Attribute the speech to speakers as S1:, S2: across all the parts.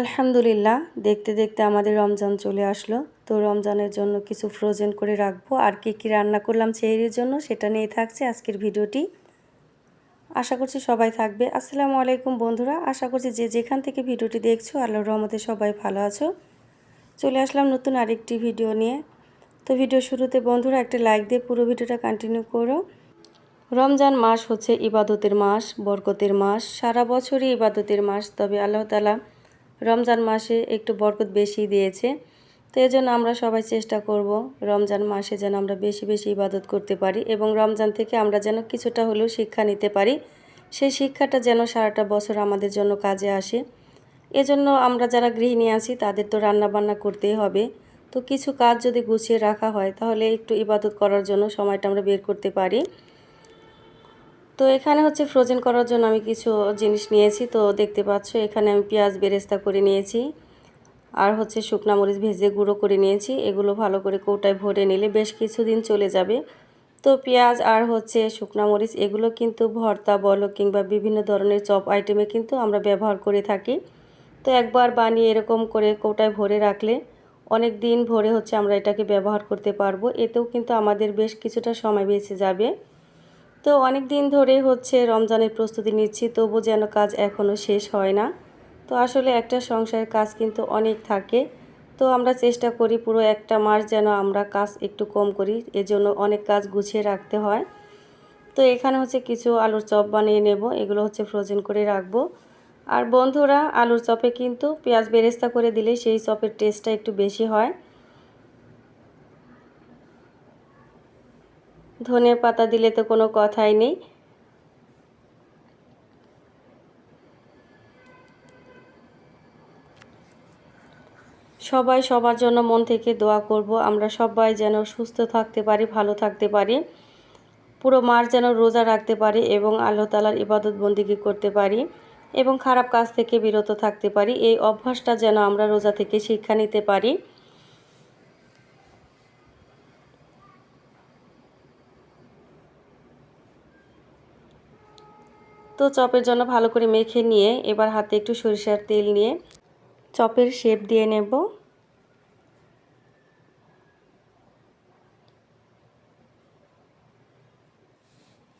S1: আলহামদুলিল্লাহ, দেখতে দেখতে আমাদের রমজান চলে আসলো। তো রমজানের জন্য কিছু ফ্রোজেন করে রাখব। আর কি কি রান্না করলাম চেহারির জন্য সেটা নিয়ে থাকছে আজকের ভিডিওটি। আশা করছি সবাই থাকবে। আসসালামু আলাইকুম বন্ধুরা, আশা করছি যে যেখান থেকে ভিডিওটি দেখছ, আল্লাহর রহমতে সবাই ভালো আছো। চলে আসলাম নতুন আরেকটি ভিডিও নিয়ে। তো ভিডিও শুরুতে বন্ধুরা একটা লাইক দিয়ে পুরো ভিডিওটা কন্টিনিউ করো। রমজান মাস হচ্ছে ইবাদতের মাস, বরকতের মাস, সারা বছরই ইবাদতের মাস। তবে আল্লাহ তালা রমজান মাসে একটু বরকত বেশি দিয়েছে। তো এই জন্য আমরা সবাই চেষ্টা করব রমজান মাসে যেন আমরা বেশি বেশি ইবাদত করতে পারি এবং রমজান থেকে আমরা যেন কিছুটা হলেও শিক্ষা নিতে পারি। সেই শিক্ষাটা যেন সারাটা বছর আমাদের জন্য কাজে আসে। এজন্য আমরা যারা গৃহিণী আছি, তাদের তো রান্না বান্না করতেই হবে। তো কিছু কাজ যদি গুছিয়ে রাখা হয়, তাহলে একটু ইবাদত করার জন্য সময়টা আমরা বের করতে পারি। তো এখানে হচ্ছে ফ্রোজেন করার জন্য আমি কিছু জিনিস নিয়েছি। তো দেখতে পাচ্ছ, এখানে আমি পেঁয়াজ বেরেস্তা করে নিয়েছি আর হচ্ছে শুকনা মরিচ ভেজে গুঁড়ো করে নিয়েছি। এগুলো ভালো করে কৌটায় ভরে নিলে বেশ কিছুদিন চলে যাবে। তো পেঁয়াজ আর হচ্ছে শুকনা মরিচ, এগুলো কিন্তু ভর্তা, বলো কিংবা বিভিন্ন ধরনের চপ আইটেমে কিন্তু আমরা ব্যবহার করে থাকি। তো একবার বানিয়ে এরকম করে কৌটায় ভরে রাখলে অনেক দিন ভরে হচ্ছে আমরা এটাকে ব্যবহার করতে পারব। এতেও কিন্তু আমাদের বেশ কিছুটা সময় বেঁচে যাবে। তো অনেক দিন ধরে হচ্ছে রমজানের প্রস্তুতি নিচ্ছি তবু যেন কাজ এখনও শেষ হয় না। তো আসলে একটা সংসারের কাজ কিন্তু অনেক থাকে। তো আমরা চেষ্টা করি পুরো একটা মাস যেন আমরা কাজ একটু কম করি, এজন্য অনেক কাজ গুছিয়ে রাখতে হয়। তো এখানে হচ্ছে কিছু আলুর চপ বানিয়ে নেব, এগুলো হচ্ছে ফ্রোজেন করে রাখব। আর বন্ধুরা, আলুর চপে কিন্তু পেঁয়াজ বেরেস্তা করে দিলে সেই চপের টেস্টটা একটু বেশি হয়। ধনে পাতা দিলে তো কোনো কথাই নেই। সবাই সবার জন্য মন থেকে দোয়া করব, আমরা সবাই যেন সুস্থ থাকতে পারি, ভালো থাকতে পারি। পুরো মাস যেন রোজা রাখতে পারি এবং আল্লাহ তালার ইবাদত বন্দিগি করতে পারি এবং খারাপ কাজ থেকে বিরত থাকতে পারি। এই অভ্যাসটা যেন আমরা রোজা থেকে শিক্ষা নিতে পারি। তো চপের জন্য ভালো করে মেখে নিয়ে এবার হাতে একটু সরিষার তেল নিয়ে চপের শেপ দিয়ে নেব।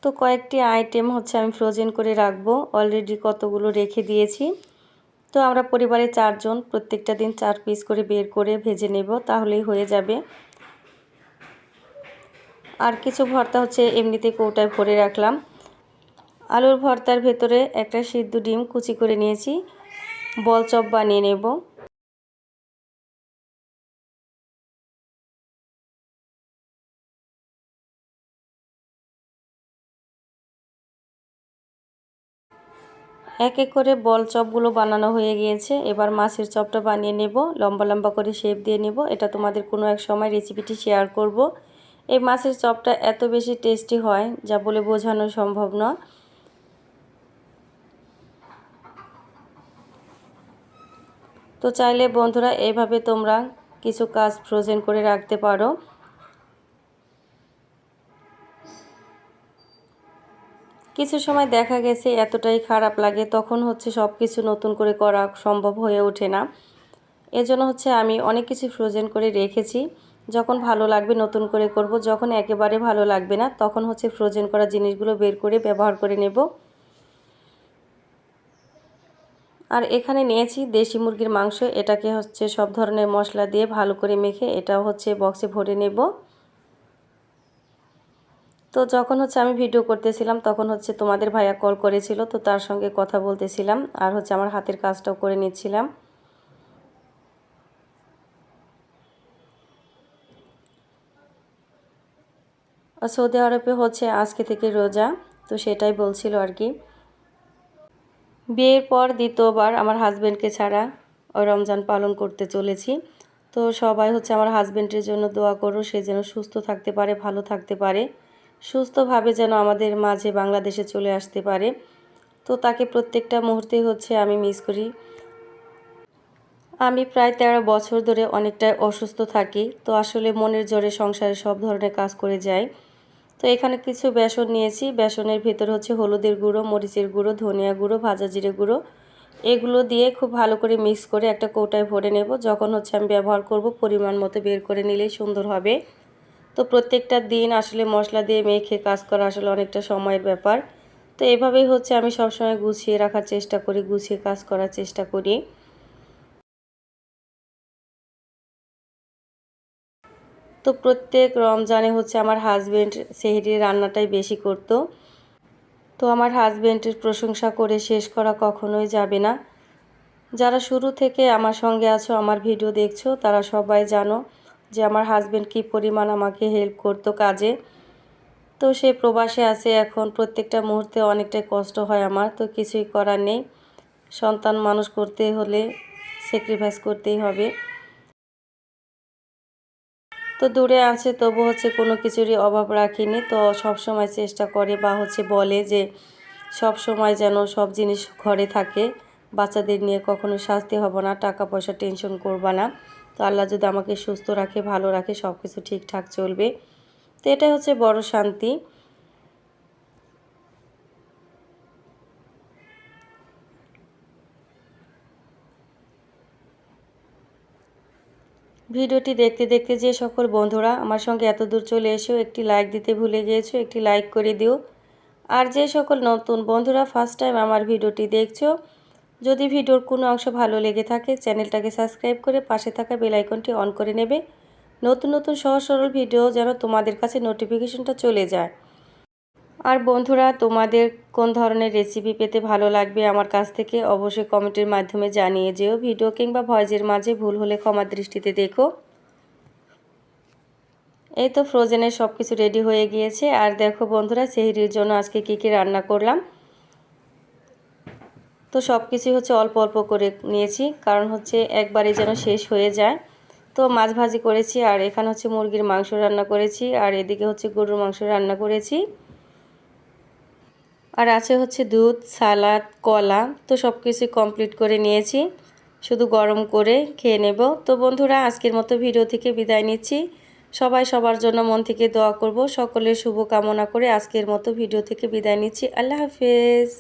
S1: তো কয়েকটি আইটেম হচ্ছে আমি ফ্রোজেন করে রাখব। অলরেডি কতগুলো রেখে দিয়েছি। তো আমরা পরিবারে চারজন, প্রত্যেকটা দিন চার পিস করে বের করে ভেজে নেব, তাহলেই হয়ে যাবে। আর কিছু ভর্তা হচ্ছে এমনিতে কৌটায় ভরে রাখলাম। আলুর ভর্তার ভেতরে একটা সিদ্ধ ডিম কুচি করে নিয়েছি। বল চপ বানিয়ে নেব। এক এক করে বল চপগুলো বানানো হয়ে গিয়েছে। এবার মাছের চপটা বানিয়ে নেব। লম্বা লম্বা করে শেপ দিয়ে নেব। এটা তোমাদের কোনো এক সময় রেসিপিটি শেয়ার করব। এই মাছের চপটা এত বেশি টেস্টি হয়, যা বলে বোঝানো সম্ভব নয়। তো চাইলে বন্ধুরা এইভাবে তোমরা কিছু কাজ ফ্রোজেন করে রাখতে পারো। কিছু সময় দেখা গেছে, এতটাই খারাপ লাগে, তখন হচ্ছে সব কিছু নতুন করে করা সম্ভব হয়ে ওঠে না। এজন্য হচ্ছে আমি অনেক কিছু ফ্রোজেন করে রেখেছি। যখন ভালো লাগবে নতুন করে করব, যখন একেবারে ভালো লাগবে না, তখন হচ্ছে ফ্রোজেন করা জিনিসগুলো বের করে ব্যবহার করে নেব। আর এখানে নিয়েছি দেশি মুরগির মাংস। এটাকে হচ্ছে সব ধরনের মশলা দিয়ে ভালো করে মেখে এটা হচ্ছে বক্সে ভরে নেব। তো যখন হচ্ছে আমি ভিডিও করতেছিলাম, তখন হচ্ছে তোমাদের ভাইয়া কল করেছিল, তো তার সঙ্গে কথা বলতেছিলাম আর হচ্ছে আমার হাতের কাজটাও করে নিচ্ছিলাম। সৌদি আরবে হচ্ছে আজকে থেকে রোজা, তো সেটাই বলছিল আর কি। বিয়ের পর দ্বিতীয়বার আমার হাজব্যান্ডকে ছাড়া ওই রমজান পালন করতে চলেছি। তো সবাই হচ্ছে আমার হাজব্যান্ডের জন্য দোয়া করো, সে যেন সুস্থ থাকতে পারে, ভালো থাকতে পারে, সুস্থভাবে যেন আমাদের মাঝে বাংলাদেশে চলে আসতে পারে। তো তাকে প্রত্যেকটা মুহূর্তে হচ্ছে আমি মিস করি। আমি প্রায় তেরো বছর ধরে অনেকটাই অসুস্থ থাকি, তো আসলে মনের জোরে সংসারে সব ধরনের কাজ করে যাই। তো এখানে কিছু বেসন নিয়েছি। বেসনের ভিতর হচ্ছে হলুদের গুঁড়ো, মরিচের গুঁড়ো, ধনিয়া গুঁড়ো, ভাজা জিরে গুঁড়ো। এগুলো দিয়ে খুব ভালো করে মিক্স করে একটা কৌটায় ভরে নেব। যখন হচ্ছে আমি ব্যবহার করব, পরিমাণ মতো বের করে নিলেই সুন্দর হবে। তো প্রত্যেকটা দিন আসলে মশলা দিয়ে মেখে কাজ করা আসলে অনেকটা সময়ের ব্যাপার। তো এভাবেই হচ্ছে আমি সবসময় গুছিয়ে রাখার চেষ্টা করি, গুছিয়ে কাজ করার চেষ্টা করি। তো প্রত্যেক রমজানে হচ্ছে আমার হাজব্যান্ড সেহরির রান্নাটাই বেশি করতো। তো আমার হাজব্যান্ডের প্রশংসা করে শেষ করা কখনোই যাবে না। যারা শুরু থেকে আমার সঙ্গে আছো, আমার ভিডিও দেখছ, তারা সবাই জানো যে আমার হাজব্যান্ড কী পরিমাণ আমাকে হেল্প করতো কাজে। তো সে প্রবাসে আছে এখন, প্রত্যেকটা মুহূর্তে অনেকটাই কষ্ট হয় আমার, তো কিছুই করার নেই। সন্তান মানুষ করতে হলে স্যাক্রিফাইস করতেই হবে। তো দূরে আছে, তবু হচ্ছে কোনো কিছুরই অভাব রাখিনি। তো সব সময় চেষ্টা করে বা হচ্ছে বলে যে সব সময় যেন সব জিনিস ঘরে থাকে। বাচ্চাদের নিয়ে কখনো শাস্তি হব না, টাকা পয়সা টেনশন করবা না। তো আল্লাহ যদি আমাকে সুস্থ রাখে, ভালো রাখে সব কিছু ঠিকঠাক চলবে। তো এটাই হচ্ছে বড় শান্তি। ভিডিওটি দেখতে দেখতে যে সকল বন্ধুরা আমার সঙ্গে এত দূর চলে এসেও একটি লাইক দিতে ভুলে গিয়েছো, একটি লাইক করে দিও। আর যে সকল নতুন বন্ধুরা ফার্স্ট টাইম আমার ভিডিওটি দেখছ, যদি ভিডিওর কোনো অংশ ভালো লেগে থাকে, চ্যানেলটাকে সাবস্ক্রাইব করে পাশে থাকা বেলাইকনটি অন করে নেবে। নতুন নতুন সহজ সরল ভিডিও যেন তোমাদের কাছে নোটিফিকেশনটা চলে যায়। আর বন্ধুরা, তোমাদের কোন ধরনের রেসিপি পেতে ভালো লাগবে আমার কাছ থেকে অবশ্যই কমেন্টের মাধ্যমে জানিয়ে যেও। ভিডিও কিংবা ভয়েসের মাঝে ভুল হলে ক্ষমা দৃষ্টিতে দেখো। এই তো ফ্রোজেনের সব কিছু রেডি হয়ে গিয়েছে। আর দেখো বন্ধুরা, সেহরির জন্য আজকে কী কী রান্না করলাম। তো সব কিছুই হচ্ছে অল্প অল্প করে নিয়েছি, কারণ হচ্ছে একবারে যেন শেষ হয়ে যায়। তো মাছ ভাজি করেছি, আর এখানে হচ্ছে মুরগির মাংস রান্না করেছি, আর এদিকে হচ্ছে গরুর মাংস রান্না করেছি। আর আছে হচ্ছে দুধ, সালাদ, কলা। তো সব কিছু কমপ্লিট করে নিয়েছি। শুধু গরম করে খেয়ে নেব। তো বন্ধুরা, আজকের মতো ভিডিও থেকে বিদায় নিচ্ছি। সবাই সবার জন্য মন থেকে দোয়া করব। সকলের শুভ কামনা করে আজকের মতো ভিডিও থেকে বিদায় নিচ্ছি। আল্লাহ হাফেজ।